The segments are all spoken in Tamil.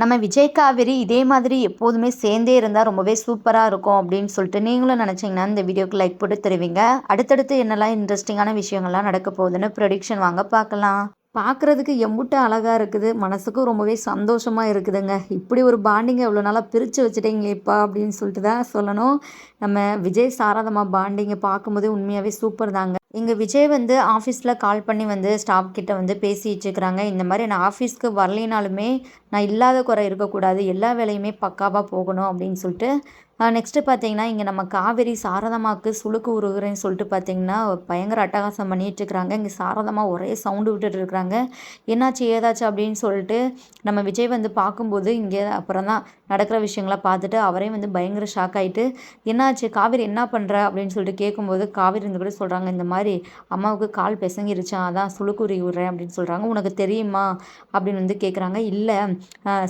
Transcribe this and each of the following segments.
நம்ம விஜய் காவேரி இதே மாதிரி எப்போதுமே சேர்ந்தே இருந்தால் ரொம்பவே சூப்பராக இருக்கும் அப்படின்னு சொல்லிட்டு நீங்களும் நினச்சிங்கன்னா இந்த வீடியோக்கு லைக் போட்டு தருவீங்க. அடுத்தடுத்து என்னெல்லாம் இன்ட்ரெஸ்டிங்கான விஷயங்கள்லாம் நடக்க போகுதுன்னு ப்ரொடிக்ஷன் வாங்க பார்க்கலாம். பார்க்குறதுக்கு எம்புட்டு அழகாக இருக்குது. மனசுக்கும் ரொம்பவே சந்தோஷமாக இருக்குதுங்க. இப்படி ஒரு பாண்டிங்கை எவ்வளோ நாளாக பிரித்து வச்சுட்டீங்களேப்பா அப்படின்னு சொல்லிட்டு தான் சொல்லணும். நம்ம விஜய் சாரதம்மா பாண்டிங்கை பார்க்கும்போது உண்மையாகவே சூப்பர் தாங்க. இங்கே விஜய் வந்து ஆஃபீஸில் கால் பண்ணி வந்து ஸ்டாஃப் கிட்ட வந்து பேசிட்டு இருக்கிறாங்க. இந்த மாதிரி நான் ஆஃபீஸ்க்கு வரலினாலுமே நான் இல்லாத குறை இருக்கக்கூடாது. எல்லா வேலையுமே பக்காவாக போகணும் அப்படின்னு சொல்லிட்டு நெக்ஸ்ட்டு பார்த்தீங்கன்னா இங்கே நம்ம காவேரி சாரதமாக்கு சுழுக்கு உருகுறேன்னு சொல்லிட்டு பார்த்தீங்கன்னா பயங்கர அட்டகாசம் பண்ணிட்டு இருக்கிறாங்க. இங்கே சாரதமாக ஒரே சவுண்டு விட்டுட்டு இருக்கிறாங்க. என்னாச்சு ஏதாச்சு அப்படின்னு சொல்லிட்டு நம்ம விஜய் வந்து பார்க்கும்போது இங்கே அப்புறம் தான் நடக்கிற விஷயங்களை பார்த்துட்டு அவரே வந்து பயங்கர ஷாக் ஆகிட்டு என்னாச்சு? காவேரி என்ன பண்ணுற அப்படின்னு சொல்லிட்டு கேட்கும்போது காவேரி இருந்து கூட சொல்கிறாங்க இந்த மாதிரி அம்மாவுக்கு கால் பிசங்கிருச்சான் அதான் சுளுக்குரி விடுறேன் அப்படின்னு சொல்கிறாங்க உனக்கு தெரியுமா? அப்படின்னு வந்து கேட்குறாங்க இல்லை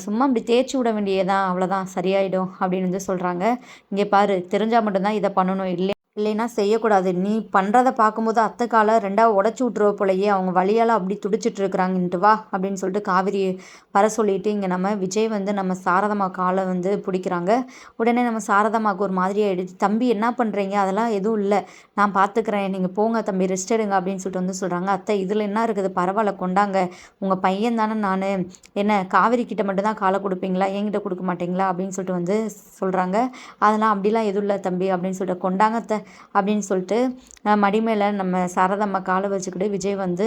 சும்மா அப்படி தேய்ச்சி விட வேண்டியதான் அவ்வளோதான் சரியாயிடும் அப்படின்னு வந்து சொல்கிறாங்க இங்கே பாரு தெரிஞ்சால் மட்டும்தான் இதை பண்ணணும் இல்லை இல்லைன்னா செய்யக்கூடாது. நீ பண்ணுறதை பார்க்கும்போது அத்தை காலை ரெண்டாவது உடச்சி விட்ருவ போலையே அவங்க வழியால் அப்படி துடிச்சிட்டு இருக்கிறாங்கன்ட்டு வா அப்படின்னு சொல்லிட்டு காவிரி வர சொல்லிட்டு இங்கே நம்ம விஜய் வந்து நம்ம சாரதம்மா காலை வந்து பிடிக்கிறாங்க. உடனே நம்ம சாரதம்மாவுக்கு ஒரு மாதிரியாக எடுத்து தம்பி என்ன பண்ணுறீங்க அதெல்லாம் எதுவும் இல்லை. நான் பார்த்துக்கிறேன். நீங்கள் போங்க தம்பி ரெஸ்ட் எடுங்க அப்படின்னு சொல்லிட்டு வந்து சொல்கிறாங்க அத்தை இதில் என்ன இருக்குது? பரவாயில்ல கொண்டாங்க. உங்கள் பையன் தானே நான். என்ன காவிரி கிட்ட மட்டும்தான் காலை கொடுப்பீங்களா? என்கிட்ட கொடுக்க மாட்டீங்களா? அப்படின்னு சொல்லிட்டு வந்து சொல்கிறாங்க அதெல்லாம் அப்படிலாம் எதுவும் இல்லை தம்பி அப்படின்னு சொல்லிட்டு கொண்டாங்க அப்படின்னு சொல்லிட்டு மடி மேலே நம்ம சாரதம்மா காலை வச்சுக்கிட்டு விஜய் வந்து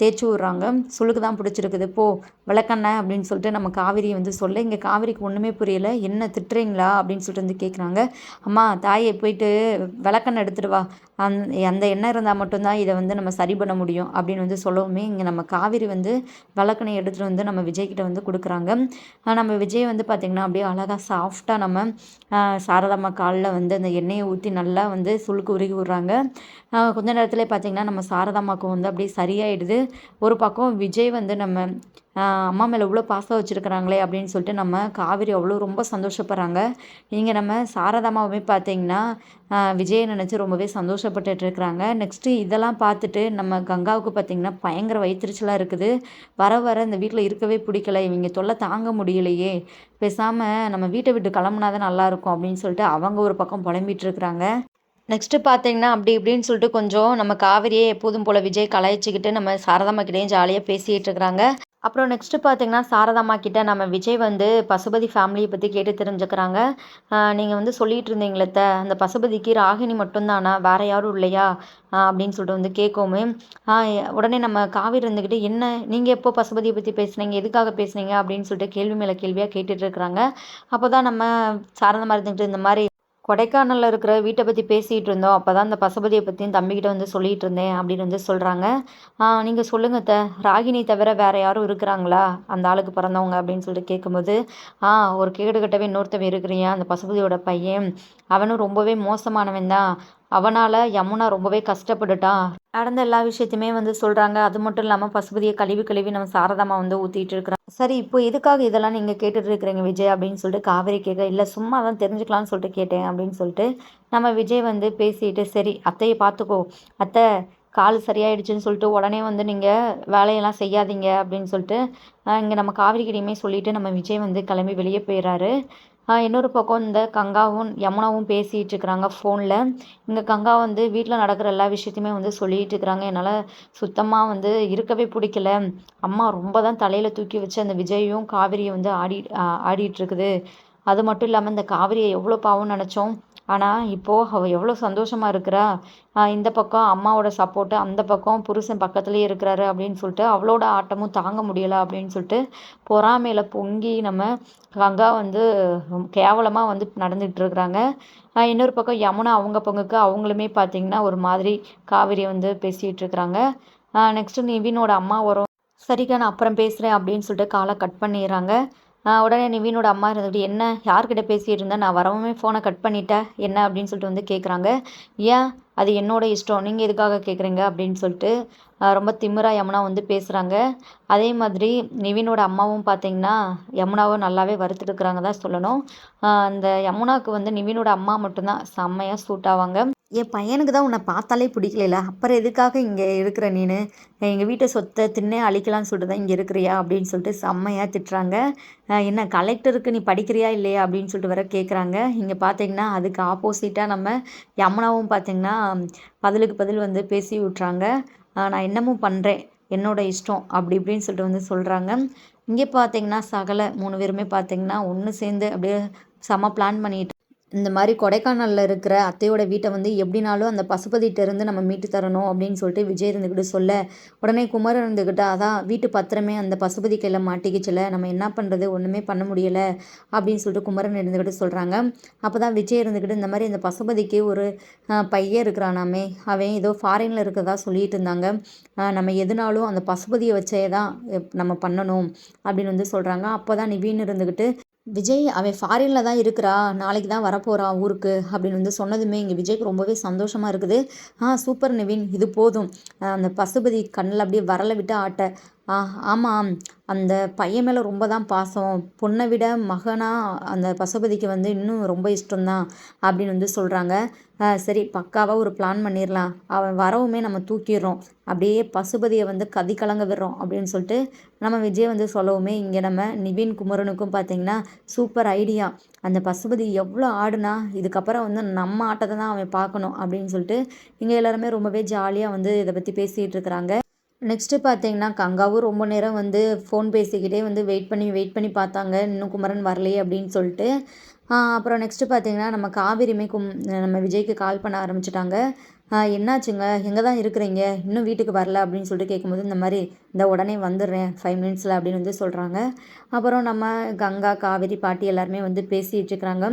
தேய்ச்சி விட்றாங்க. சுளுக்கு தான் பிடிச்சிருக்குது. போ விளக்கண்ண அப்படின்னு சொல்லிட்டு நம்ம காவிரி வந்து சொல்ல. இங்கே காவிரிக்கு ஒன்றுமே புரியல. என்ன திட்டுறீங்களா? அப்படின்னு சொல்லிட்டு வந்து கேட்குறாங்க அம்மா தாயை போயிட்டு விளக்கண்ணை எடுத்துகிட்டு வா. அந் அந்த எண்ணெய் இருந்தால் மட்டும்தான் இதை வந்து நம்ம சரி பண்ண முடியும் அப்படின்னு வந்து சொல்லவுமே இங்கே நம்ம காவிரி வந்து வழக்கனை எடுத்துகிட்டு வந்து நம்ம விஜய்கிட்ட வந்து கொடுக்குறாங்க. நம்ம விஜய் வந்து பார்த்திங்கன்னா அப்படியே அழகாக சாஃப்டாக நம்ம சாரதாம்மா காலில் வந்து அந்த எண்ணெயை ஊற்றி நல்லா வந்து சுளுக்கு உருகி விட்றாங்க. கொஞ்ச நேரத்தில் பார்த்திங்கன்னா நம்ம சாரதாம்மாவுக்கு வந்து அப்படியே சரியாயிடுது. ஒரு பக்கம் விஜய் வந்து நம்ம அம்மா மேலே இவ்வளோ பாசம் வச்சுருக்குறாங்களே அப்படின்னு சொல்லிட்டு நம்ம காவிரி அவ்வளோ ரொம்ப சந்தோஷப்படுறாங்க. இங்கே நம்ம சாரதாமாவுமே பார்த்தீங்கன்னா விஜயை நினச்சி ரொம்பவே சந்தோஷப்பட்டுட்டு இருக்கிறாங்க. நெக்ஸ்ட்டு இதெல்லாம் பார்த்துட்டு நம்ம கங்காவுக்கு பார்த்திங்கன்னா பயங்கர வயிற்றுச்சலாக இருக்குது. வர வர இந்த வீட்டில் இருக்கவே பிடிக்கல. இவங்க தொல்லை தாங்க முடியலையே. பேசாமல் நம்ம வீட்டை விட்டு கிளம்புனா தான் நல்லாயிருக்கும் அப்படின்னு சொல்லிட்டு அவங்க ஒரு பக்கம் புலம்பிகிட்டு இருக்கிறாங்க. நெக்ஸ்ட்டு பார்த்தீங்கன்னா அப்படி இப்படின்னு சொல்லிட்டு கொஞ்சம் நம்ம காவிரியே எப்போதும் போல் விஜய் கலாய்ச்சிக்கிட்டு நம்ம சாரதாம்மா கிட்டேயும் ஜாலியாக பேசிகிட்டு இருக்கிறாங்க. அப்புறம் நெக்ஸ்ட்டு பார்த்தீங்கன்னா சாரதாம்மா கிட்ட நம்ம விஜய் வந்து பசுபதி ஃபேமிலியை பற்றி கேட்டு தெரிஞ்சுக்கிறாங்க. நீங்கள் வந்து சொல்லிகிட்டு இருந்தீங்களே அந்த பசுபதிக்கு ராகினி மட்டும்தானா? வேறு யாரும் இல்லையா? அப்படின்னு சொல்லிட்டு வந்து கேட்கவுமே உடனே நம்ம காவிரி இருந்துக்கிட்டு என்ன? நீங்கள் எப்போ பசுபதியை பற்றி பேசுனீங்க? எதுக்காக பேசுனீங்க? அப்படின்னு சொல்லிட்டு கேள்வி மேலே கேள்வியாக கேட்டுட்டு இருக்கிறாங்க. அப்போ தான் நம்ம சாரதாம்மா இருந்துக்கிட்டு இந்த மாதிரி கொடைக்கானலில் இருக்கிற வீட்டை பற்றி பேசிகிட்டு இருந்தோம். அப்போ தான் அந்த பசுபதியை பற்றியும் தம்பிக்கிட்ட வந்து சொல்லிகிட்டு இருந்தேன் அப்படின்னு வந்து சொல்கிறாங்க நீங்கள் சொல்லுங்கள் த ராகினி தவிர வேறு யாரும் இருக்கிறாங்களா? அந்த ஆளுக்கு பிறந்தவங்க அப்படின்னு சொல்லிட்டு கேட்கும்போது ஆ ஒரு கேடு கட்டவே இன்னொருத்தவன் இருக்கிறியா அந்த பசுபதியோட பையன். அவனும் ரொம்பவே மோசமானவன் தான் அவனால் யமுனா ரொம்பவே கஷ்டப்பட்டுட்டான். நடந்த எல்லா விஷயத்தையுமே வந்து சொல்கிறாங்க அது மட்டும் இல்லாமல் பசுபதியை கழுவி கழுவி நம்ம சாரதாமா வந்து ஊற்றிட்டு இருக்கிறான். சரி இப்போ எதுக்காக இதெல்லாம் நீங்கள் கேட்டுட்டு இருக்கிறீங்க விஜய் அப்படின்னு சொல்லிட்டு காவேரி கேட்க இல்லை சும்மா தான் தெரிஞ்சுக்கலாம்னு சொல்லிட்டு கேட்டேன் அப்படின்னு சொல்லிட்டு நம்ம விஜய் வந்து பேசிட்டு சரி அத்தையை பார்த்துக்கோ. அத்தை கால் சரியாயிடுச்சுன்னு சொல்லிட்டு உடனே வந்து நீங்கள் வேலையெல்லாம் செய்யாதீங்க அப்படின்னு சொல்லிட்டு இங்கே நம்ம காவிரிக்கிடையுமே சொல்லிவிட்டு நம்ம விஜய் வந்து கிளம்பி வெளியே போயிடுறாரு. இன்னொரு பக்கம் இந்த கங்காவும் யமுனாவும் பேசிகிட்டு இருக்கிறாங்க ஃபோனில் இங்கே கங்கா வந்து வீட்டில் நடக்கிற எல்லா விஷயத்தையுமே வந்து சொல்லிகிட்டு இருக்கிறாங்க. என்னால் சுத்தமாக வந்து இருக்கவே பிடிக்கல. அம்மா ரொம்ப தான் தலையில் தூக்கி வச்சு அந்த விஜயும் காவிரியும் வந்து ஆடி ஆடிட்டுருக்குது அது மட்டும் இல்லாமல் இந்த காவிரியை எவ்வளோ பாவம் நினச்சோம். ஆனால் இப்போது அவள் எவ்வளோ சந்தோஷமாக இருக்கிறா. இந்த பக்கம் அம்மாவோட சப்போர்ட்டு அந்த பக்கம் புருஷன் பக்கத்துலேயே இருக்கிறாரு அப்படின்னு சொல்லிட்டு அவளோட ஆட்டமும் தாங்க முடியலை அப்படின்னு சொல்லிட்டு பொறாமையில் பொங்கி நம்ம கங்கா வந்து கேவலமாக வந்து நடந்துகிட்டு இருக்கிறாங்க. இன்னொரு பக்கம் யமுனா அவங்க பங்குக்கு அவங்களுமே பார்த்திங்கன்னா ஒரு மாதிரி காவிரியை வந்து பேசிகிட்டு இருக்கிறாங்க. நெக்ஸ்ட்டு நிவினோட அம்மா வரும். சரிக்கா நான் அப்புறம் பேசுகிறேன் அப்படின்னு சொல்லிட்டு காலை கட் பண்ணிடுறாங்க. உடனே நிவீனோட அம்மா இருந்துட்டு என்ன? யார்கிட்ட பேசிகிட்டு இருந்தேன் நான் வரவுமே ஃபோனை கட் பண்ணிட்டேன் என்ன? அப்படின்னு சொல்லிட்டு வந்து கேட்குறாங்க ஏன்? அது என்னோட இஷ்டம். நீங்கள் எதுக்காக கேட்குறீங்க அப்படின்னு சொல்லிட்டு ரொம்ப திமிரா யமுனா வந்து பேசுகிறாங்க அதே மாதிரி நிவினோட அம்மாவும் பார்த்தீங்கன்னா யமுனாவும் நல்லாவே வறுத்துட்டுருக்குறாங்க தான் சொல்லணும். அந்த யமுனாவுக்கு வந்து நிவினோட அம்மா மட்டும்தான். செம்மையாக சூட் ஆவாங்க. என் பையனுக்கு தான் உன்னை பார்த்தாலே பிடிக்கல அப்புறம் எதுக்காக இங்கே இருக்கிற நீனு? எங்கள் வீட்டை சொத்தை தின்னே அழிக்கலாம்னு சொல்லிட்டு தான் இங்கே இருக்கிறியா? அப்படின்னு சொல்லிட்டு செம்மையாக திட்டுறாங்க. என்ன கலெக்டருக்கு நீ படிக்கிறியா இல்லையா? அப்படின்னு சொல்லிட்டு வர கேட்குறாங்க இங்கே பார்த்தீங்கன்னா அதுக்கு ஆப்போசிட்டாக நம்ம யமுனாவும் பார்த்தீங்கன்னா பதிலுக்கு பதில் வந்து பேசி விட்றாங்க நான் என்னமும் பண்ணுறேன் என்னோட இஷ்டம். அப்படி இப்படின்னு சொல்லிட்டு வந்து சொல்கிறாங்க இங்கே பார்த்தீங்கன்னா சகல மூணு பேருமே பார்த்தீங்கன்னா ஒன்று சேர்ந்து அப்படியே செம பிளான் பண்ணிட்டு இந்த மாதிரி கொடைக்கானலில் இருக்கிற அத்தையோட வீட்டை வந்து எப்படினாலும் அந்த பசுபதிகிட்டேருந்து நம்ம மீட்டு தரணும் அப்படின்னு சொல்லிட்டு விஜய் இருந்துக்கிட்டு சொல்ல உடனே குமரன் இருந்துக்கிட்டு அதான் வீட்டு பத்திரமே அந்த பசுபதி கையில் மாட்டிக்கிச்சில நம்ம என்ன பண்ணுறது ஒன்றுமே பண்ண முடியலை அப்படின்னு சொல்லிட்டு குமரன் இருந்துக்கிட்டு சொல்கிறாங்க அப்போ தான் விஜய் இருந்துக்கிட்டு இந்த மாதிரி அந்த பசுபதிக்கு ஒரு பையன் இருக்கிறானாமே அவன் ஏதோ ஃபாரினில் இருக்கிறதா சொல்லிட்டு இருந்தாங்க. நம்ம எதுனாலும் அந்த பசுபதியை வச்சே தான் நம்ம பண்ணணும் அப்படின்னு வந்து சொல்கிறாங்க அப்போ தான் நிவீன் இருந்துக்கிட்டு விஜய் அவன் ஃபாரினில் தான் இருக்கிறா நாளைக்கு தான் வரப்போகிறான் ஊருக்கு அப்படின்னு வந்து சொன்னதுமே இங்கே விஜய்க்கு ரொம்பவே சந்தோஷமாக இருக்குது. ஆ சூப்பர் நிவின் இது போதும். அந்த பசுபதி கண்ணில் அப்படியே வரலை விட்டு ஆட்ட. ஆ ஆமாம் அந்த பையன் மேலே ரொம்ப தான் பாசம். பொண்ணை விட மகனாக அந்த பசுபதிக்கு வந்து இன்னும் ரொம்ப இஷ்டம்தான் அப்படின்னு வந்து சொல்கிறாங்க சரி பக்காவாக ஒரு பிளான் பண்ணிடலாம் அவன் வரவுமே நம்ம தூக்கிடுறோம். அப்படியே பசுபதியை வந்து கதி கலங்க விடுறோம் அப்படின்னு சொல்லிட்டு நம்ம விஜய் வந்து சொல்லவுமே இங்கே நம்ம நிவின் குமரனுக்கும் பார்த்தீங்கன்னா சூப்பர் ஐடியா அந்த பசுபதி எவ்வளோ ஆடுனா இதுக்கப்புறம் வந்து நம்ம ஆட்டத்தை தான் அவன் பார்க்கணும் அப்படின்னு சொல்லிட்டு இங்கே எல்லாருமே ரொம்பவே ஜாலியாக வந்து இதை பற்றி பேசிகிட்டு இருக்கிறாங்க. நெக்ஸ்ட்டு பார்த்தீங்கன்னா கங்காவும் ரொம்ப நேரம் வந்து ஃபோன் பேசிக்கிட்டே வந்து வெயிட் பண்ணி வெயிட் பண்ணி பார்த்தாங்க. இன்னும் குமரன் வரலையே அப்படின்னு சொல்லிட்டு. அப்புறம் நெக்ஸ்ட்டு பார்த்தீங்கன்னா நம்ம காவிரிமே கும் நம்ம விஜய்க்கு கால் பண்ண ஆரம்பிச்சிட்டாங்க. என்னாச்சுங்க? எங்கே தான் இருக்கிறீங்க? இன்னும் வீட்டுக்கு வரல அப்படின்னு சொல்லிட்டு கேட்கும்போது இந்த மாதிரி இந்த உடனே வந்துடுறேன். ஃபைவ் மினிட்ஸில் அப்படின்னு வந்து சொல்கிறாங்க அப்புறம் நம்ம கங்கா காவேரி பாட்டி எல்லாருமே வந்து பேசிகிட்டு இருக்கிறாங்க.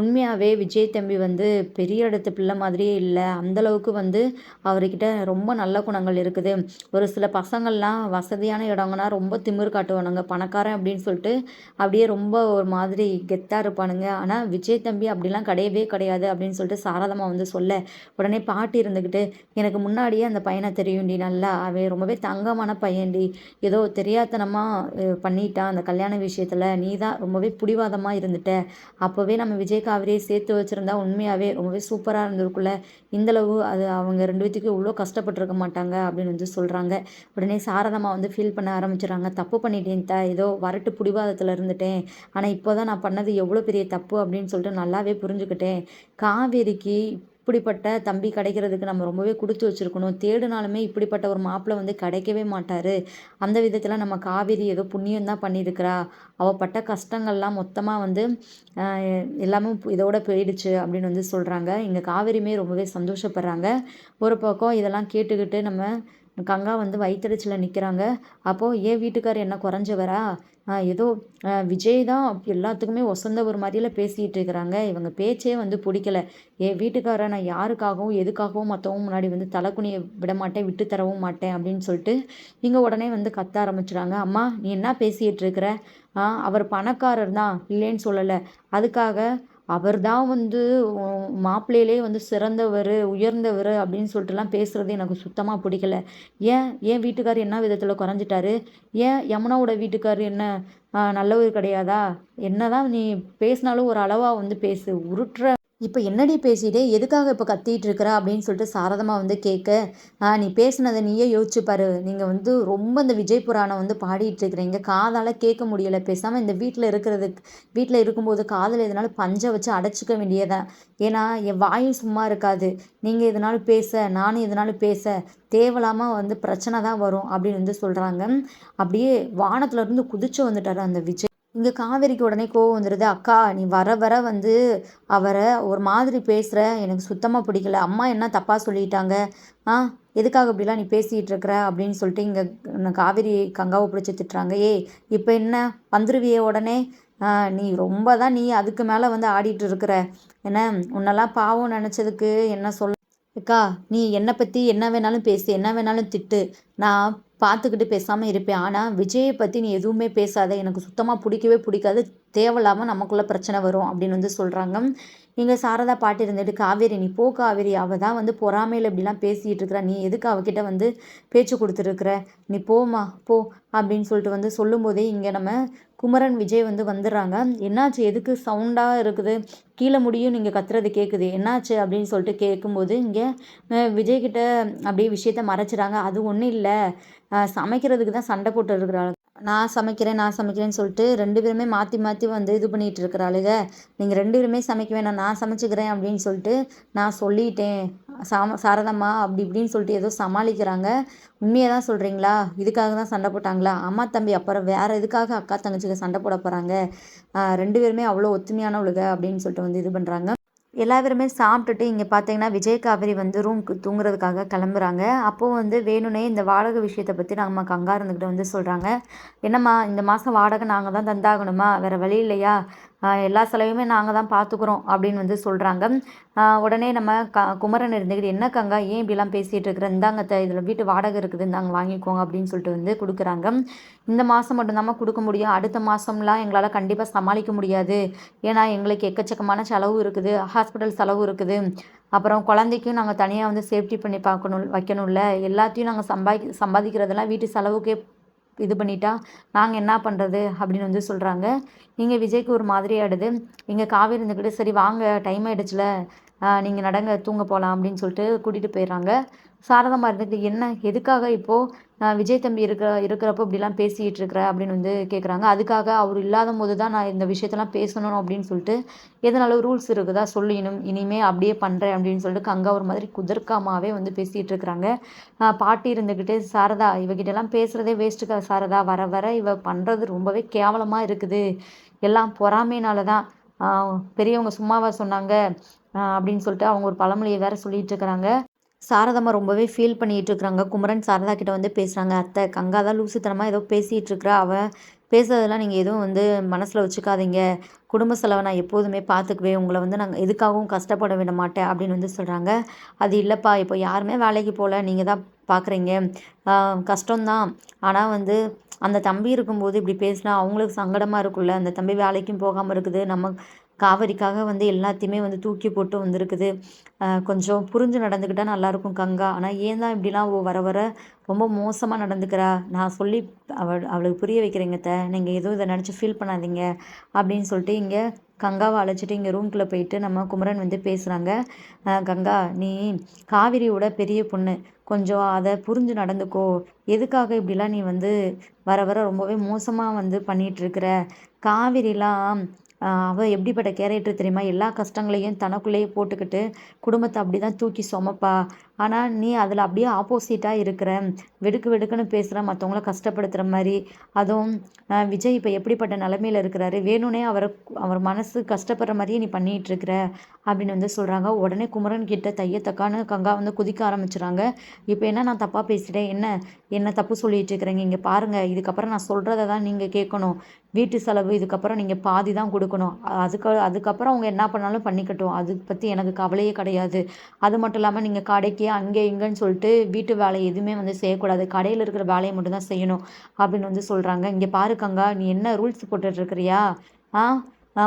உண்மையாகவே விஜய் தம்பி வந்து பெரிய இடத்து பிள்ளை மாதிரியே இல்லை. அந்தளவுக்கு வந்து அவர்கிட்ட ரொம்ப நல்ல குணங்கள் இருக்குது. ஒரு சில பசங்கள்லாம் வசதியான இடங்கன்னா ரொம்ப திமிர் காட்டுவானுங்க. பணக்காரன் அப்படின்னு சொல்லிட்டு அப்படியே ரொம்ப ஒரு மாதிரி கெத்தாக இருப்பானுங்க. ஆனால் விஜய் தம்பி அப்படிலாம் கிடையவே கிடையாது அப்படின்னு சொல்லிட்டு சாரதமாக வந்து சொல்ல உடனே பாட்டி இருந்துக்கிட்டு எனக்கு முன்னாடியே அந்த பையனை தெரியும்டி நல்லா. அவன் ரொம்பவே தங்கமான பையன்டி ஏதோ தெரியாதனமாக பண்ணிட்டான் அந்த கல்யாண விஷயத்தில் நீ தான் ரொம்பவே பிடிவாதமாக இருந்துட்ட. அப்போவே நம்ம விஜய் காவிரியை சேர்த்து வச்சுருந்தா உண்மையாகவே ரொம்பவே சூப்பராக இருந்திருக்குல்ல இந்தளவு அது அவங்க ரெண்டு பேத்துக்கும் இவ்வளோ கஷ்டப்பட்டுருக்க மாட்டாங்க அப்படின்னு வந்து சொல்கிறாங்க உடனே சாரதம்மா வந்து ஃபீல் பண்ண ஆரம்பிச்சிடுறாங்க தப்பு பண்ணிட்டேன் த. ஏதோ வரட்டு பிடிவாதத்தில் இருந்துட்டேன். ஆனால் இப்போ தான் நான் பண்ணது எவ்வளோ பெரிய தப்பு? அப்படின்னு சொல்லிட்டு நல்லாவே புரிஞ்சுக்கிட்டேன். காவேரிக்கு இப்படிப்பட்ட தம்பி கிடைக்கிறதுக்கு நம்ம ரொம்பவே கொடுத்து வச்சுருக்கணும். தேடினாலுமே இப்படிப்பட்ட ஒரு மாப்பிள்ளை வந்து கிடைக்கவே மாட்டார். அந்த விதத்தில் நம்ம காவேரி ஏதோ புண்ணியம் தான் பண்ணியிருக்கிறா. அவள் பட்ட கஷ்டங்கள்லாம் மொத்தமாக வந்து எல்லாமே இதோட போயிடுச்சு அப்படின்னு வந்து சொல்கிறாங்க இங்கே காவேரியுமே ரொம்பவே சந்தோஷப்படுறாங்க. ஒரு பக்கம் இதெல்லாம் கேட்டுக்கிட்டு நம்ம கங்கா வந்து வயிற்றுச்சில் நிற்கிறாங்க அப்போது ஏன் வீட்டுக்கார் என்ன குறைஞ்சவரா? ஏதோ விஜய் தான் எல்லாத்துக்குமே ஒசந்த ஒரு மாதிரியில் பேசிகிட்டு இருக்கிறாங்க. இவங்க பேச்சே வந்து பிடிக்கல. என் வீட்டுக்கார நான் யாருக்காகவும் எதுக்காகவும் மற்றவங்க முன்னாடி வந்து தலைக்குனியை விட மாட்டேன் விட்டு தரவும் மாட்டேன் அப்படின்னு சொல்லிட்டு இங்கே உடனே வந்து கத்த ஆரம்பிச்சிடாங்க அம்மா நீ என்ன பேசிகிட்டு இருக்கிற? அவர் பணக்காரர் தான் இல்லைன்னு சொல்லலை. அதுக்காக அவர் தான் வந்து மாப்பிள்ளையிலே வந்து சிறந்தவர் உயர்ந்தவர் அப்படின்னு சொல்லிட்டுலாம் பேசுகிறது எனக்கு சுத்தமாக பிடிக்கல. ஏன்? ஏன் வீட்டுக்கார் என்ன விதத்தில் குறைஞ்சிட்டாரு? ஏன் யமுனாவோட வீட்டுக்கார் என்ன நல்லவர் கிடையாதா? என்ன தான் நீ பேசினாலும் ஒரு அளவாக வந்து பேசு. உருட்டுற இப்போ என்னடி பேசிட்டே எதுக்காக இப்போ கத்திட்டு இருக்கிற அப்படின்னு சொல்லிட்டு சாரதமாக வந்து கேட்க நீ பேசுனதை நீயே யோசிச்சு பாரு. நீங்கள் வந்து ரொம்ப இந்த விஜய் புராணம் வந்து பாடிட்டு இருக்கிறீங்க. காதால் கேட்க முடியலை. பேசாமல் இந்த வீட்டில் இருக்கிறதுக்கு வீட்டில் இருக்கும்போது காதில் எதனால பஞ்சை வச்சு அடைச்சிக்க வேண்டியதான் ஏன்னா என் வாயும் சும்மா இருக்காது. நீங்கள் எதனாலும் பேச நானும் எதனாலும் பேச தேவலாமல் வந்து பிரச்சனை தான் வரும். அப்படின்னு வந்து சொல்கிறாங்க அப்படியே வானத்துலேருந்து குதிச்சு வந்துட்டார் அந்த விஜய். இங்கே காவேரிக்கு உடனே கோவம் வந்துடுது அக்கா நீ வர வர வந்து அவரை ஒரு மாதிரி பேசுகிற எனக்கு சுத்தமாக பிடிக்கல. அம்மா என்ன தப்பாக சொல்லிட்டாங்க? ஆ எதுக்காக இப்படிலாம் நீ பேசிகிட்டு இருக்கிற? அப்படின்னு சொல்லிட்டு இங்கே காவேரி கங்காவை பிடிச்சி திட்டுறாங்க. ஏய் இப்போ என்ன? வந்துருவியே உடனே? நீ ரொம்ப தான் நீ அதுக்கு மேலே வந்து ஆடிட்டு இருக்கிற. என்ன உன்னெல்லாம் பாவம் நினச்சதுக்கு என்ன சொல்ல அக்கா நீ என்னை பற்றி என்ன வேணாலும் பேசு என்ன வேணாலும் திட்டு. நான் பார்த்துக்கிட்டு பேசாமல் இருப்பேன். ஆனால் விஜயை பற்றி நீ எதுவுமே பேசாத. எனக்கு சுத்தமாக பிடிக்கவே பிடிக்காது. தேவையில்லாமல் நமக்குள்ளே பிரச்சனை வரும் அப்படின்னு வந்து சொல்கிறாங்க இங்கே சாரதா பாட்டி இருந்துட்டு காவேரி நீ போ காவேரி. அவள் தான் வந்து பொறாமையில் இப்படிலாம் பேசிகிட்டு இருக்கிறா. நீ எதுக்கு அவகிட்ட வந்து பேச்சு கொடுத்துருக்குற? நீ போமா போ அப்படின்னு சொல்லிட்டு வந்து சொல்லும்போதே இங்கே நம்ம குமரன் விஜய் வந்து வந்துடுறாங்க. என்னாச்சு? எதுக்கு சவுண்டாக இருக்குது? கீழே முடியும் நீங்கள் கத்துறது கேட்குது என்னாச்சு? அப்படின்னு சொல்லிட்டு கேட்கும்போது இங்கே விஜய்கிட்ட அப்படியே விஷயத்த மறைச்சிறாங்க. அது ஒன்றும் இல்லை. சமைக்கிறதுக்கு தான் சண்டை போட்டு இருக்கிறாங்க நான் சமைக்கிறேன் நான் சமைக்கிறேன்னு சொல்லிட்டு ரெண்டு பேருமே மாற்றி மாற்றி வந்து இது பண்ணிகிட்டு இருக்கிறாளுங்க நீங்கள் ரெண்டு பேருமே சமைக்க வேணாம் நான் சமைச்சிக்கிறேன் அப்படின்னு சொல்லிட்டு நான் சொல்லிட்டேன். சாம சாரதம்மா அப்படி இப்படின்னு சொல்லிட்டு ஏதோ சமாளிக்கிறாங்க. உண்மையை தான் சொல்கிறீங்களா இதுக்காக தான் சண்டை போட்டாங்களா? அம்மா தம்பி அப்புறம் வேறு எதுக்காக அக்கா தங்கச்சிக்கு சண்டை போட போகிறாங்க ரெண்டு பேருமே அவ்வளோ ஒத்துமையானவளுக அப்படின்னு சொல்லிட்டு வந்து இது பண்ணுறாங்க எல்லாருமே சாப்பிட்டுட்டு இங்கே பார்த்தீங்கன்னா விஜய் காவேரி வந்து ரூம்க்கு தூங்குறதுக்காக கிளம்புறாங்க. அப்போது வந்து வேணுனே இந்த வாடகை விஷயத்தை பற்றி நம்ம கங்கா இருந்துக்கிட்ட வந்து சொல்கிறாங்க என்னம்மா இந்த மாதம் வாடகை நாங்கள் தான் தந்தாகணுமா? வேறு வழி இல்லையா? எல்லா செலவையுமே நாங்கள் தான் பார்த்துக்குறோம் அப்படின்னு வந்து சொல்கிறாங்க உடனே நம்ம க குமரன் இருந்துக்கிட்டு என்ன கங்கா ஏன் இப்படிலாம் பேசிகிட்டு இருக்கிற? இந்தாங்க இதில் வீட்டு வாடகை இருக்குது இந்தாங்க வாங்கிக்கோங்க அப்படின்னு சொல்லிட்டு வந்து கொடுக்குறாங்க. இந்த மாதம் மட்டும்தான் கொடுக்க முடியும். அடுத்த மாதம்லாம் எங்களால் கண்டிப்பாக சமாளிக்க முடியாது. ஏன்னா எங்களுக்கு எக்கச்சக்கமான செலவு இருக்குது ஹாஸ்பிட்டல் செலவு இருக்குது. அப்புறம் குழந்தைக்கும் நாங்கள் தனியாக வந்து சேஃப்டி பண்ணி பார்க்கணும் வைக்கணும்ல. எல்லாத்தையும் நாங்கள் சம்பாதி சம்பாதிக்கிறதெல்லாம் வீட்டு செலவுக்கே இது பண்ணிட்டா நாங்கள் என்ன பண்ணுறது அப்படின்னு வந்து சொல்கிறாங்க இங்கே விஜய்க்கு ஒரு மாதிரி ஆகிடுது இங்கே காவேரி இருந்துக்கிட்டு சரி வாங்க டைம் ஆகிடுச்சுல நீங்கள் நடங்க தூங்க போகலாம் அப்படின்னு சொல்லிட்டு கூட்டிகிட்டு போயிடுறாங்க. சாரதமாக இருந்துட்டு என்ன எதுக்காக இப்போது விஜய் தம்பி இருக்கிற இருக்கிறப்போ இப்படிலாம் பேசிகிட்டு இருக்கிற? அப்படின்னு வந்து கேட்குறாங்க அதுக்காக அவர் இல்லாத போது தான் நான் இந்த விஷயத்தெல்லாம் பேசணும் அப்படின்னு சொல்லிட்டு எதனால ரூல்ஸ் இருக்குதா? சொல்லிடணும் இனிமேல் அப்படியே பண்ணுறேன் அப்படின்னு சொல்லிட்டு கங்கா ஒரு மாதிரி குதர்க்காமாவே வந்து பேசிகிட்டு இருக்கிறாங்க. பாட்டி இருந்துக்கிட்டு சாரதா இவகிட்டெல்லாம் பேசுகிறதே வேஸ்ட்டுக்கா சாரதா? வர வர இவ பண்ணுறது ரொம்பவே கேவலமாக இருக்குது. எல்லாம் பொறாமைனால தான் பெரியவங்க சும்மாவா சொன்னாங்க. அப்படின்னு சொல்லிட்டு அவங்க ஒரு பழமொழியை வேற சொல்லிட்டு இருக்கிறாங்க. சாரதம்மா ரொம்பவே ஃபீல் பண்ணிகிட்டு இருக்கிறாங்க குமரன் சாரதா கிட்ட வந்து பேசுகிறாங்க அத்தை கங்கா தான் லூசுத்தனமாக ஏதோ பேசிகிட்டு இருக்கிறா அவள் பேசுறதெல்லாம் நீங்கள் எதுவும் வந்து மனசில் வச்சுக்காதீங்க. குடும்ப செலவை நான் எப்போதுமே பார்த்துக்குவேன் உங்களை வந்து நாங்கள் எதுக்காகவும் கஷ்டப்பட விட மாட்டேன். அப்படின்னு வந்து சொல்கிறாங்க அது இல்லைப்பா இப்போ யாருமே வேலைக்கு போகல நீங்கள் தான் பார்க்குறீங்க கஷ்டம்தான். ஆனால் வந்து அந்த தம்பி இருக்கும்போது இப்படி பேசினா அவங்களுக்கு சங்கடமாக இருக்குல்ல அந்த தம்பி வேலைக்கும் போகாமல் இருக்குது. நம்ம காவேரிக்காக வந்து எல்லாத்தையுமே வந்து தூக்கி போட்டு வந்திருக்குது. கொஞ்சம் புரிஞ்சு நடந்துக்கிட்டால் நல்லாயிருக்கும் கங்கா. ஆனால் ஏன் தான் இப்படிலாம் வர வர ரொம்ப மோசமாக நடந்துக்கிறா? நான் சொல்லி அவள் அவளுக்கு புரிய வைக்கிறேங்க த நீங்கள் எதுவும் இதை நினச்சி ஃபீல் பண்ணாதீங்க அப்படின்னு சொல்லிட்டு இங்கே கங்காவை அழைச்சிட்டு இங்கே ரூம்குள்ளே போயிட்டு நம்ம குமரன் வந்து பேசுகிறாங்க கங்கா நீ காவிரியோட பெரிய பொண்ணு. கொஞ்சம் அதை புரிஞ்சு நடந்துக்கோ. எதுக்காக இப்படிலாம் நீ வந்து வர வர ரொம்பவே மோசமாக வந்து பண்ணிகிட்ருக்கிற காவிரிலாம் அவள் எப்படிப்பட்ட கேரக்டர் தெரியுமா? எல்லா கஷ்டங்களையும் தனக்குள்ளேயே போட்டுக்கிட்டு குடும்பத்தை அப்படி தான் தூக்கி சுமப்பா. ஆனால் நீ அதில் அப்படியே ஆப்போசிட்டாக இருக்கிற வெடுக்கு வெடுக்குன்னு பேசுகிற மற்றவங்கள கஷ்டப்படுத்துகிற மாதிரி அதுவும் விஜய் இப்போ எப்படிப்பட்ட நிலமையில இருக்கிறாரு? வேணும்னே அவரை அவர் மனசு கஷ்டப்படுற மாதிரியே நீ பண்ணிகிட்டு இருக்கிற அப்படின்னு வந்து சொல்கிறாங்க உடனே குமரன் கிட்ட தையத்தக்கான்னு கங்கா வந்து குதிக்க ஆரம்பிச்சுறாங்க. இப்போ என்ன நான் தப்பாக பேசிட்டேன்? என்ன? என்ன தப்பு சொல்லிட்டு இருக்கிறேங்க? இங்கே பாருங்கள் இதுக்கப்புறம் நான் சொல்கிறத தான் நீங்கள் கேட்கணும். வீட்டு செலவு இதுக்கப்புறம் நீங்கள் பாதி தான் கொடுக்கணும். அதுக்கு அதுக்கப்புறம் அவங்க என்ன பண்ணாலும் பண்ணிக்கட்டும். அது பற்றி எனக்கு கவலையே கிடையாது. அது மட்டும் இல்லாமல் நீங்கள் கடைக்கு அங்கே இங்கேன்னு சொல்லிட்டு வீட்டு வேலை எதுவுமே வந்து செய்யக்கூடாது. கடையில் இருக்கிற வேலையை மட்டும்தான் செய்யணும் அப்படின்னு வந்து சொல்கிறாங்க இங்கே பாருக்கங்க நீ என்ன ரூல்ஸ் போட்டுட்ருக்கிறியா? ஆ?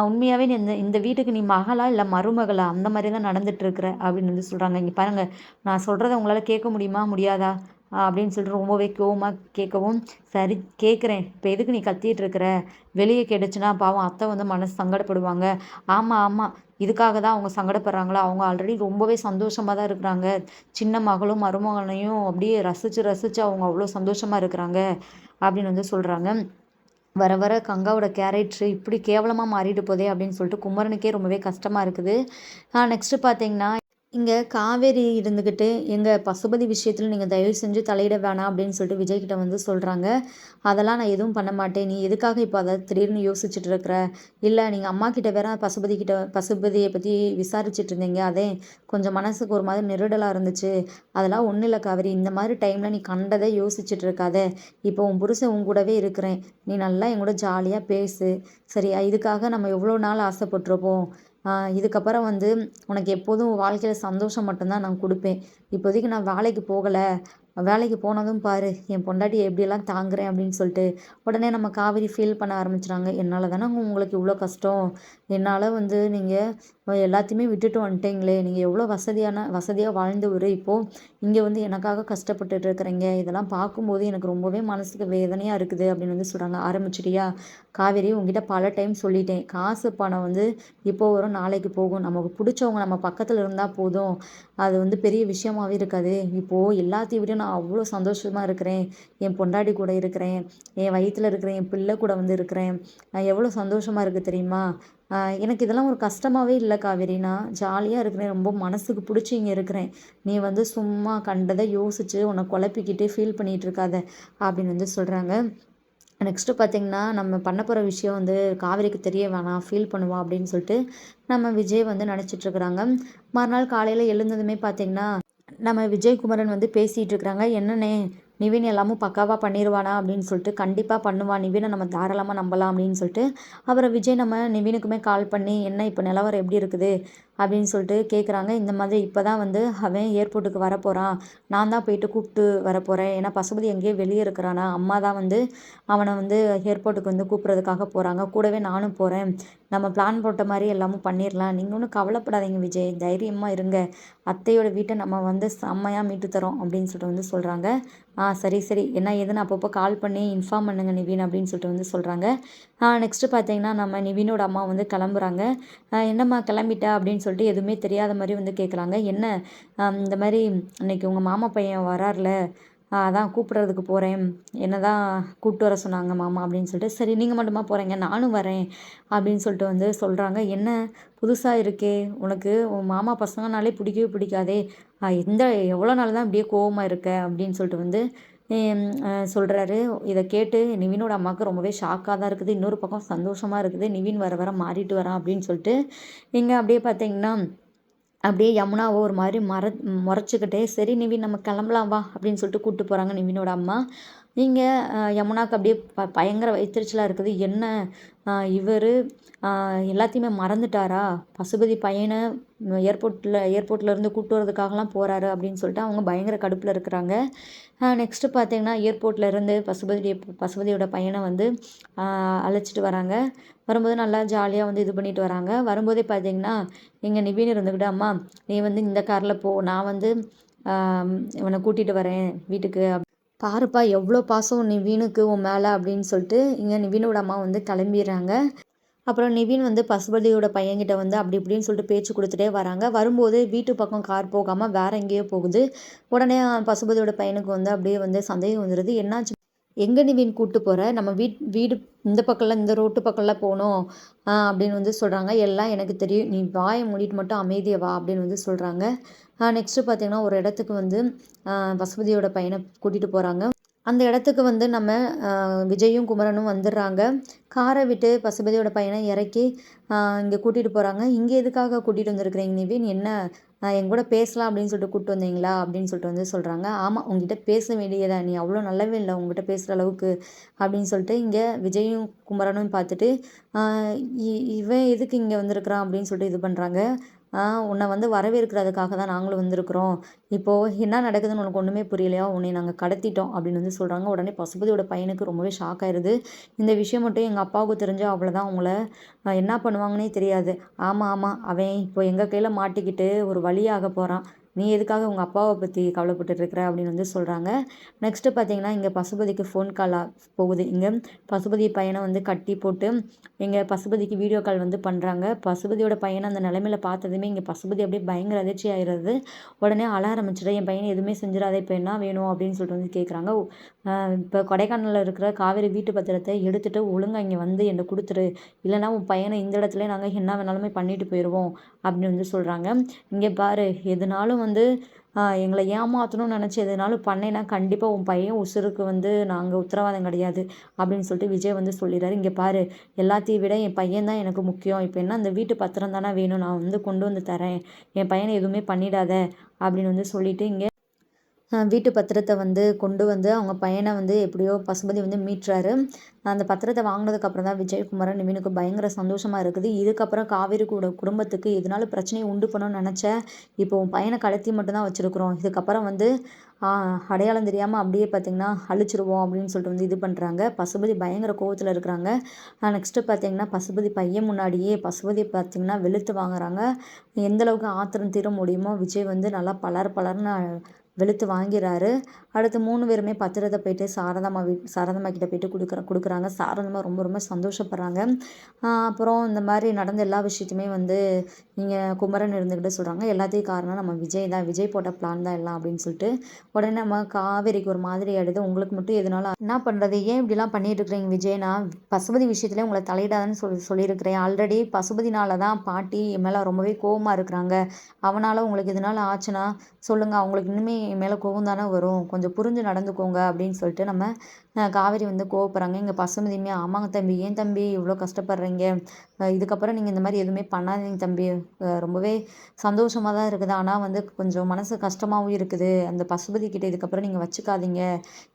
உண்மையாகவே நீ இந்த இந்த வீட்டுக்கு நீ மகளா இல்லை மருமகளா? அந்த மாதிரி தான் நடந்துகிட்ருக்குற அப்படின்னு வந்து சொல்கிறாங்க இங்கே பாருங்கள் நான் சொல்கிறத உங்களால் கேட்க முடியுமா? முடியாதா? அப்படின்னு சொல்லிட்டு ரொம்பவே கோவமாக கேட்கவும் சரி கேட்குறேன். இப்போ எதுக்கு நீ கத்திட்டு இருக்கிற வெளியே கேட்டுச்சுன்னா பாவம் அத்தை வந்து மனசு சங்கடப்படுவாங்க. ஆமாம் ஆமாம் இதுக்காக தான் அவங்க சங்கடப்படுறாங்களா? அவங்க ஆல்ரெடி ரொம்பவே சந்தோஷமாக தான் இருக்கிறாங்க. சின்ன மகளும் மருமகனையும் அப்படியே ரசித்து ரசித்து அவங்க அவ்வளோ சந்தோஷமாக இருக்கிறாங்க அப்படின்னு வந்து சொல்கிறாங்க வர வர கங்காவோட கேரக்ட்ரு இப்படி கேவலமாக மாறிட்டு போதே அப்படின்னு சொல்லிட்டு குமரனுக்கே ரொம்பவே கஷ்டமாக இருக்குது. நெக்ஸ்ட்டு பார்த்தீங்கன்னா இங்கே காவேரி இருந்துக்கிட்டு எங்கள் பசுபதி விஷயத்தில் நீங்கள் தயவு செஞ்சு தலையிட வேணாம் அப்படின்னு சொல்லிட்டு விஜய்கிட்ட வந்து சொல்கிறாங்க அதெல்லாம் நான் எதுவும் பண்ண மாட்டேன். நீ எதுக்காக இப்போ அதை திடீர்னு யோசிச்சுட்டு இருக்கிற? இல்லை நீங்கள் அம்மா கிட்ட வேற பசுபதி கிட்ட பசுபதியை பற்றி விசாரிச்சுட்டு இருந்தீங்க. அதே கொஞ்சம் மனசுக்கு ஒரு மாதிரி நெருடலாக இருந்துச்சு. அதெல்லாம் ஒன்றும் இல்லை காவேரி. இந்த மாதிரி டைமில் நீ கண்டதை யோசிச்சுட்டு இருக்காத. இப்போ உன் புருஷன் உன் கூடவே இருக்கிறேன். நீ நல்லா என் கூட ஜாலியாக பேசு. சரியா? இதுக்காக நம்ம எவ்வளோ நாள் ஆசைப்பட்டிருப்போம். இதுக்கப்புறம் வந்து உனக்கு எப்போதும் வாழ்க்கையில் சந்தோஷம் மட்டும்தான் நான் கொடுப்பேன். இப்போதைக்கு நான் வேலைக்கு போகலை. வேலைக்கு போனதும் பாரு என் பொண்டாட்டியை எப்படியெல்லாம் தாங்குறேன் அப்படின்னு சொல்லிட்டு உடனே நம்ம காவேரி ஃபீல் பண்ண ஆரம்பிச்சிட்டாங்க என்னால் தானே உங்களுக்கு இவ்வளோ கஷ்டம்? என்னால் வந்து நீங்கள் எல்லாத்தையுமே விட்டுட்டு வந்துட்டீங்களே நீங்கள் எவ்வளோ வசதியான வசதியாக வாழ்ந்து ஒரு இப்போது இங்கே வந்து எனக்காக கஷ்டப்பட்டுட்டு இருக்கிறீங்க. இதெல்லாம் பார்க்கும்போது எனக்கு ரொம்பவே மனசுக்கு வேதனையாக இருக்குது அப்படின்னு வந்து சொல்கிறாங்க ஆரம்பிச்சிட்டியா? காவேரி உங்ககிட்ட பல டைம் சொல்லிட்டேன். காசு பணம் வந்து இப்போ வரும் நாளைக்கு போகும். நமக்கு பிடிச்சவங்க நம்ம பக்கத்தில் இருந்தால் போதும். அது வந்து பெரிய விஷயமாவே இருக்காது. இப்போது எல்லாத்தையும் விட நான் அவ்வளோ சந்தோஷமாக இருக்கிறேன். என் பொண்டாடி கூட இருக்கிறேன். என் வயிற்றில் இருக்கிறேன் என் பிள்ளை கூட வந்து இருக்கிறேன். நான் எவ்வளோ சந்தோஷமாக இருக்குது தெரியுமா? எனக்கு இதெல்லாம் ஒரு கஷ்டமாகவே இல்லை காவேரி. நான் ஜாலியாக இருக்கிறேன். ரொம்ப மனசுக்கு பிடிச்சி இங்கே இருக்கிறேன். நீ வந்து சும்மா கண்டதை யோசித்து உன்னை குழப்பிக்கிட்டு ஃபீல் பண்ணிகிட்டு இருக்காத அப்படின்னு வந்து சொல்கிறாங்க நெக்ஸ்ட்டு பார்த்திங்கன்னா நம்ம பண்ண போகிற விஷயம் வந்து காவேரிக்கு தெரிய வேணாம் ஃபீல் பண்ணுவோம் அப்படின்னு சொல்லிட்டு நம்ம விஜய் வந்து நினச்சிட்ருக்குறாங்க மறுநாள் காலையில் எழுந்ததுமே பார்த்திங்கன்னா நம்ம விஜயகுமரன் வந்து பேசிகிட்டு இருக்கிறாங்க என்னண்ணே நிவின் எல்லாமும் பக்காவாக பண்ணிடுவானா அப்படின்னு சொல்லிட்டு கண்டிப்பாக பண்ணுவான். நிவினை நம்ம தாராளமாக நம்பலாம். அப்படின்னு சொல்லிட்டு அப்புறம் விஜய் நம்ம நிவினுக்குமே கால் பண்ணி என்ன இப்போ நிலவரம் எப்படி இருக்குது? அப்படின்னு சொல்லிட்டு கேட்குறாங்க இந்த மாதிரி இப்போ தான் வந்து அவன் ஏர்போர்ட்டுக்கு வரப்போகிறான் நான் தான் போயிட்டு கூப்பிட்டு வரப்போகிறேன் ஏன்னா பசுபதி எங்கேயோ வெளியே இருக்கிறானா. அம்மா தான் வந்து அவனை வந்து ஏர்போர்ட்டுக்கு வந்து கூப்பிட்றதுக்காக போகிறாங்க கூடவே நானும் போகிறேன் நம்ம பிளான் போட்ட மாதிரி எல்லாமும் பண்ணிடலாம் நீங்கள் ஒன்றும் கவலைப்படாதீங்க விஜய். தைரியமாக இருங்க. அத்தையோட வீட்டை நம்ம வந்து செம்மையாக மீட்டு தரோம் அப்படின்னு சொல்லிட்டு வந்து சொல்கிறாங்க ஆ சரி சரி. என்ன ஏதுன்னு அப்பப்போ கால் பண்ணி இன்ஃபார்ம் பண்ணுங்க நிவின் அப்படின்னு சொல்லிட்டு வந்து சொல்கிறாங்க நெக்ஸ்ட்டு பார்த்தீங்கன்னா நம்ம நிவினோட அம்மா வந்து கிளம்புறாங்க. என்னம்மா கிளம்பிட்டா அப்படின்னு அப்படின்னு சொல்லிட்டு எதுவுமே தெரியாத மாதிரி வந்து கேட்குறாங்க என்ன? இந்த மாதிரி இன்னைக்கு உங்கள் மாமா பையன் வரார்ல அதான் கூப்பிட்றதுக்கு போகிறேன் என்ன தான் கூப்பிட்டு வர சொன்னாங்க மாமா அப்படின்னு சொல்லிட்டு சரி நீங்கள் மட்டுமா போகிறீங்க நானும் வரேன் அப்படின்னு சொல்லிட்டு வந்து சொல்கிறாங்க என்ன? புதுசாக இருக்கே உனக்கு உன் மாமா பசங்கனாலே பிடிக்கவே பிடிக்காதே எந்த எவ்வளோ நாள் தான் இப்படியே கோவமாக இருக்க அப்படின்னு சொல்லிட்டு வந்து சொல்கிறாரு இதை கேட்டு நிவினோட அம்மாவுக்கு ரொம்பவே ஷாக்காக தான் இருக்குது. இன்னொரு பக்கம் சந்தோஷமாக இருக்குது. நிவின் வர வர மாறிட்டு வரான் அப்படின்னு சொல்லிட்டு இங்கே அப்படியே பார்த்தீங்கன்னா அப்படியே யமுனாவை ஒரு மாதிரி மற முறைச்சிக்கிட்டே சரி நிவின் நம்ம கிளம்பலாம் வா அப்படின்னு சொல்லிட்டு கூப்பிட்டு போகிறாங்க நிவினோட அம்மா. நீங்கள் யமுனாவுக்கு அப்படியே ப பயங்கர வயிற்றுச்சலாக இருக்குது. என்ன இவர் எல்லாத்தையுமே மறந்துட்டாரா? பசுபதி பையனை ஏர்போர்ட்டில் ஏர்போர்ட்லேருந்து கூப்பிட்டு வரதுக்காகலாம் போகிறாரு அப்படின்னு சொல்லிட்டு அவங்க பயங்கர கடுப்பில் இருக்கிறாங்க. நெக்ஸ்ட்டு பார்த்தீங்கன்னா ஏர்போர்ட்லேருந்து பசுபதி பசுபதியோட பையனை வந்து அழைச்சிட்டு வராங்க. வரும்போது நல்லா ஜாலியாக வந்து இது பண்ணிட்டு வராங்க. வரும்போதே பார்த்தீங்கன்னா எங்கள் நிவின் இருந்துக்கிட்டு அம்மா நீ வந்து இந்த காரில் போ. நான் வந்து இவனை கூட்டிகிட்டு வரேன் வீட்டுக்கு பாருப்பா எவ்வளோ பாசம் நிவீனுக்கு உன் மேலே அப்படின்னு சொல்லிட்டு இங்கே நிவீனோட அம்மா வந்து கிளம்பிடுறாங்க. அப்புறம் நிவின் வந்து பசுபதியோட பையன்கிட்ட வந்து அப்படி இப்படின்னு சொல்லிட்டு பேச்சு கொடுத்துட்டே வராங்க. வரும்போது வீட்டு பக்கம் கார் போகாமல் வேற எங்கேயோ போகுது. உடனே பசுபதியோட பையனுக்கு வந்து அப்படியே வந்து சந்தேகம் வந்துடுது என்னாச்சு? எங்கே நிவின் கூப்பிட்டு போகிற நம்ம வீட் வீடு இந்த பக்கம்லாம் இந்த ரோட்டு பக்கம்லாம் போகணும் அப்படின்னு வந்து சொல்கிறாங்க எல்லாம் எனக்கு தெரியும். நீ வாயை மூடிட்டு மட்டும் அமைதியவா அப்படின்னு வந்து சொல்கிறாங்க நெக்ஸ்ட்டு பார்த்திங்கன்னா ஒரு இடத்துக்கு வந்து பசுபதியோட பையனை கூட்டிகிட்டு போகிறாங்க அந்த இடத்துக்கு வந்து நம்ம விஜயும் குமரனும் வந்துடுறாங்க. காரை விட்டு பசுபதியோட பையனை இறக்கி இங்கே கூட்டிகிட்டு போகிறாங்க இங்கே எதுக்காக கூட்டிகிட்டு வந்திருக்கிறீங்க நிவின் என்ன என் கூட பேசலாம் அப்படின்னு சொல்லிட்டு கூப்பிட்டு வந்தீங்களா? அப்படின்னு சொல்லிட்டு வந்து சொல்கிறாங்க ஆமாம் உங்ககிட்ட பேச வேண்டியதா? நீ அவ்வளோ நல்லாவே இல்லை உங்ககிட்ட பேசுகிற அளவுக்கு அப்படின்னு சொல்லிட்டு இங்கே விஜயும் குமரனும் பார்த்துட்டு இவன் எதுக்கு இங்கே வந்திருக்கிறான் அப்படின்னு சொல்லிட்டு இது பண்ணுறாங்க உன்னை வந்து வரவேற்கிறதுக்காக தான் நாங்களும் வந்திருக்கிறோம். இப்போது என்ன நடக்குதுன்னு உனக்கு ஒன்றுமே புரியலையா? உன்னை நாங்கள் கடத்திட்டோம் அப்படின்னு வந்து சொல்கிறாங்க உடனே பசுபதியோட பையனுக்கு ரொம்பவே ஷாக் ஆயிடுது இந்த விஷயம் மட்டும் எங்கள் அப்பாவுக்கு தெரிஞ்சால் அவ்வளோதான் அவங்கள என்ன பண்ணுவாங்கன்னே தெரியாது. ஆமாம் ஆமாம் அவன் இப்போ எங்கள் கையில் மாட்டிக்கிட்டு ஒரு வழியாக போகிறான் நீ எதுக்காக உங்கள் அப்பாவை பற்றி கவலைப்பட்டுருக்குற அப்படின்னு வந்து சொல்கிறாங்க நெக்ஸ்ட்டு பார்த்தீங்கன்னா இங்கே பசுபதிக்கு ஃபோன் காலாக போகுது. இங்கே பசுபதி பையனை வந்து கட்டி போட்டு இங்கே பசுபதிக்கு வீடியோ கால் வந்து பண்ணுறாங்க பசுபதியோட பையனை அந்த நிலமையில பார்த்ததுமே இங்கே பசுபதி அப்படியே பயங்கர அதிர்ச்சி ஆயிடுறது. உடனே அழ ஆரம்பிச்சிடும். என் பையனை எதுவுமே செஞ்சிடாத இப்போ என்ன வேணும் அப்படின்னு சொல்லிட்டு வந்து கேட்குறாங்க இப்போ கொடைக்கானலில் இருக்கிற காவேரி வீட்டு பத்திரத்தை எடுத்துகிட்டு ஒழுங்காக இங்கே வந்து என்னை கொடுத்துரு. இல்லைனா உன் பையனை இந்த இடத்துல நாங்கள் என்ன வேணாலுமே பண்ணிட்டு போயிடுவோம் அப்படின்னு வந்து சொல்கிறாங்க இங்கே பாரு எதுனாலும் வந்து எங்களை ஏமாற்றணும்னு நினச்சி எதுனாலும் பண்ணேன்னா கண்டிப்பாக உன் பையன் உசுருக்கு வந்து நாங்கள் உத்தரவாதம் கிடையாது அப்படின்னு சொல்லிட்டு விஜய் வந்து சொல்லிடுறாரு. இங்கே பாரு எல்லாத்தையும் விட என் பையன் தான் எனக்கு முக்கியம். இப்போ என்ன அந்த வீட்டு பத்திரம் தானே வேணும். நான் வந்து கொண்டு வந்து தரேன். என் பையனை எதுவுமே பண்ணிடாத அப்படின்னு வந்து சொல்லிவிட்டு இங்கே வீட்டு பத்திரத்தை வந்து கொண்டு வந்து அவங்க பையனை வந்து எப்படியோ பசுபதி வந்து மீட்டுறாரு அந்த பத்திரத்தை வாங்கினதுக்கப்புறம் தான் விஜயகுமாரன் நிவினுக்கு பயங்கர சந்தோஷமாக இருக்குது. இதுக்கப்புறம் காவேரி கூட குடும்பத்துக்கு எதுனாலும் பிரச்சனையை உண்டு பண்ணணும்னு நினச்சேன் இப்போ உன் பையனை கடத்தி மட்டும்தான் வச்சுருக்குறோம். இதுக்கப்புறம் வந்து அடையாளம் தெரியாமல் அப்படியே பார்த்திங்கன்னா அழிச்சிருவோம் அப்படின்னு சொல்லிட்டு வந்து இது பண்ணுறாங்க பசுபதி பயங்கர கோவத்தில் இருக்கிறாங்க. நெக்ஸ்ட்டு பார்த்திங்கன்னா பசுபதி பையன் முன்னாடியே பசுபதி பார்த்திங்கன்னா வெளுத்து வாங்குறாங்க. எந்தளவுக்கு ஆத்திரம் தீர முடியுமோ விஜய் வந்து நல்லா பலர் பலர்னு வெளுத்து வாங்கிறாரு. அடுத்து மூணு பேருமே பத்திரத்தை போயிட்டு சாரதாம்மா வீட் சாரதாம்மா கிட்ட போயிட்டு கொடுக்குற கொடுக்குறாங்க. சாரதாம்மா ரொம்ப ரொம்ப சந்தோஷப்படுறாங்க. அப்புறம் இந்த மாதிரி நடந்த எல்லா விஷயத்தையுமே வந்து இங்கே குமரன் இருந்துக்கிட்டு சொல்கிறாங்க எல்லாத்தையும் காரணம் நம்ம விஜய் தான். விஜய் போட்ட பிளான் தான் எல்லாம் அப்படின்னு சொல்லிட்டு உடனே நம்ம காவேரிக்கு ஒரு மாதிரி ஆகிடுது உங்களுக்கு மட்டும் எதனால என்ன பண்ணுறது ஏன் இப்படிலாம் பண்ணிட்டு இருக்கிறீங்க விஜய்? நான் பசுபதி விஷயத்துல உங்களை தலையிடாதுன்னு சொல்லி சொல்லியிருக்கிறேன். ஆல்ரெடி பசுபதினால தான் பாட்டி என் மேலே ரொம்பவே கோவமாக இருக்கிறாங்க. அவனால் உங்களுக்கு இதனால் ஆச்சுன்னா சொல்லுங்கள் அவங்களுக்கு இன்னுமே என் மேலே கோவம் தானே வரும். கொஞ்சம் புரிஞ்சு நடந்துக்கோங்க அப்படின்னு சொல்லிட்டு நம்ம காவேரி வந்து கோவப்படுறாங்க. எங்கள் பசுமதியுமே ஆமாங்க தம்பி ஏன் தம்பி இவ்வளோ கஷ்டப்படுறீங்க? இதுக்கப்புறம் நீங்கள் இந்த மாதிரி எதுவுமே பண்ணாதீங்க தம்பி. ரொம்பவே சந்தோஷமாக தான் இருக்குது. ஆனால் வந்து கொஞ்சம் மனசு கஷ்டமாகவும் இருக்குது. அந்த பசுபதி கிட்டே இதுக்கப்புறம் நீங்கள் வச்சுக்காதீங்க.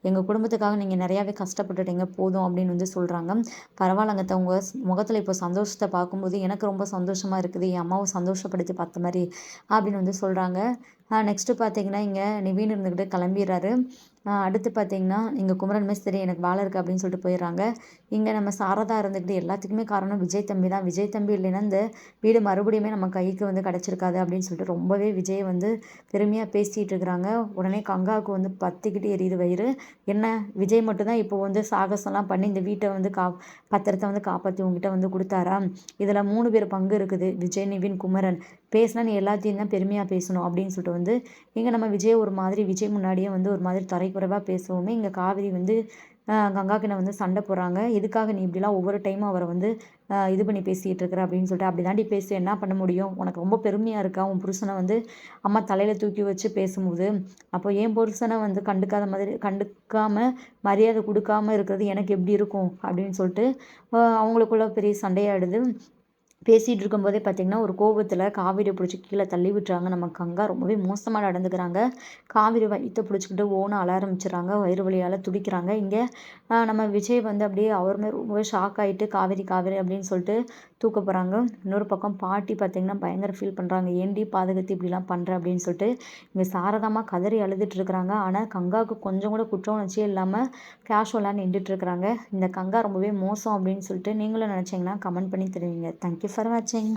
எங்கள் குடும்பத்துக்காக நீங்கள் நிறையாவே கஷ்டப்பட்டுட்டீங்க. போதும் அப்படின்னு வந்து சொல்கிறாங்க பரவாயில்லங்க உங்கள் முகத்தில் இப்போ சந்தோஷத்தை பார்க்கும்போது எனக்கு ரொம்ப சந்தோஷமாக இருக்குது. என் அம்மாவை சந்தோஷப்படுத்தி பார்த்த மாதிரி அப்படின்னு வந்து சொல்கிறாங்க நெக்ஸ்ட்டு பார்த்தீங்கன்னா இங்கே நிவீன் இருந்துக்கிட்டு கிளம்பிடுறாரு. அடுத்து பார்த்தீங்கன்னா இங்கே குமரன் மிஸ் எனக்கு வேலை இருக்குது அப்படின்னு சொல்லிட்டு போயிடுறாங்க. இங்கே நம்ம சாரதா இருந்துக்கிட்டு எல்லாத்துக்குமே காரணம் விஜய் தம்பி தான். விஜய் தம்பி இல்லைன்னா இந்த வீடு மறுபடியுமே நம்ம கைக்கு வந்து கிடச்சிருக்காது அப்படின்னு சொல்லிட்டு ரொம்பவே விஜய் வந்து பெருமையாக பேசிகிட்டு இருக்கிறாங்க. உடனே கங்காவுக்கு வந்து பத்திக்கிட்டு எரியுது வயிறு. என்ன விஜய் மட்டும்தான் இப்போ வந்து சாகசம்லாம் பண்ணி இந்த வீட்டை வந்து கா பத்திரத்தை வந்து காப்பாற்றி உங்ககிட்ட வந்து கொடுத்தாரா? இதில் மூணு பேர் பங்கு இருக்குது. விஜய் நிவின் குமரன். பேசினா நீ எல்லாத்தையும் தான் பெருமையாக பேசணும் அப்படின்னு சொல்லிட்டு வந்து இங்கே நம்ம விஜய் ஒரு மாதிரி விஜய் முன்னாடியே வந்து ஒரு மாதிரி குறைவாக பேசுவோமே. இங்கே காவிரி வந்து கங்கா வந்து சண்டை போடுறாங்க. எதுக்காக நீ இப்படிலாம் ஒவ்வொரு டைமும் அவரை வந்து இது பண்ணி பேசிகிட்டு இருக்கிற அப்படின்னு சொல்லிட்டு அப்படி தாண்டி பேசி. என்ன பண்ண முடியும்? உனக்கு ரொம்ப பெருமையாக இருக்கா? உன் புருஷனை வந்து அம்மா தலையில் தூக்கி வச்சு பேசும்போது. அப்போ என் புருஷனை வந்து கண்டுக்காத மாதிரி கண்டுக்காமல் மரியாதை கொடுக்காம இருக்கிறது எனக்கு எப்படி இருக்கும்? அப்படின்னு சொல்லிட்டு அவங்களுக்குள்ள பெரிய சண்டையாடுது பேசிகிட்டு இருக்கும்போதே பார்த்திங்கன்னா ஒரு கோபத்தில் காவிரி பிடிச்சி கீழே தள்ளி விட்டுறாங்க. நம்ம கங்கா ரொம்பவே மோசமாக நடந்துக்கிறாங்க. காவிரி வயிற்றை பிடிச்சிக்கிட்டு ஓன அல வயிறு வழியால் துடிக்கிறாங்க. இங்கே நம்ம விஜய் வந்து அப்படியே அவருமே ரொம்பவே ஷாக் ஆகிட்டு காவிரி காவிரி அப்படின்னு சொல்லிட்டு தூக்க போகிறாங்க இன்னொரு பக்கம் பாட்டி பார்த்திங்கன்னா பயங்கர ஃபீல் பண்ணுறாங்க ஏண்டி பாதகத்தி இப்படிலாம் பண்ணுற அப்படின்னு சொல்லிட்டு இங்கே சாரதமாக கதறி அழுதுட்டுருக்குறாங்க ஆனால் கங்காவுக்கு கொஞ்சம் கூட குற்ற உணர்ச்சியே இல்லாமல் கேஷுவலாக நின்றுட்டுருக்குறாங்க இந்த கங்கா ரொம்பவே மோசம் அப்படின்னு சொல்லிட்டு நீங்களும் நினச்சிங்கன்னா கமெண்ட் பண்ணி தருவீங்க. தேங்க்யூ ஃபார் வாட்சிங்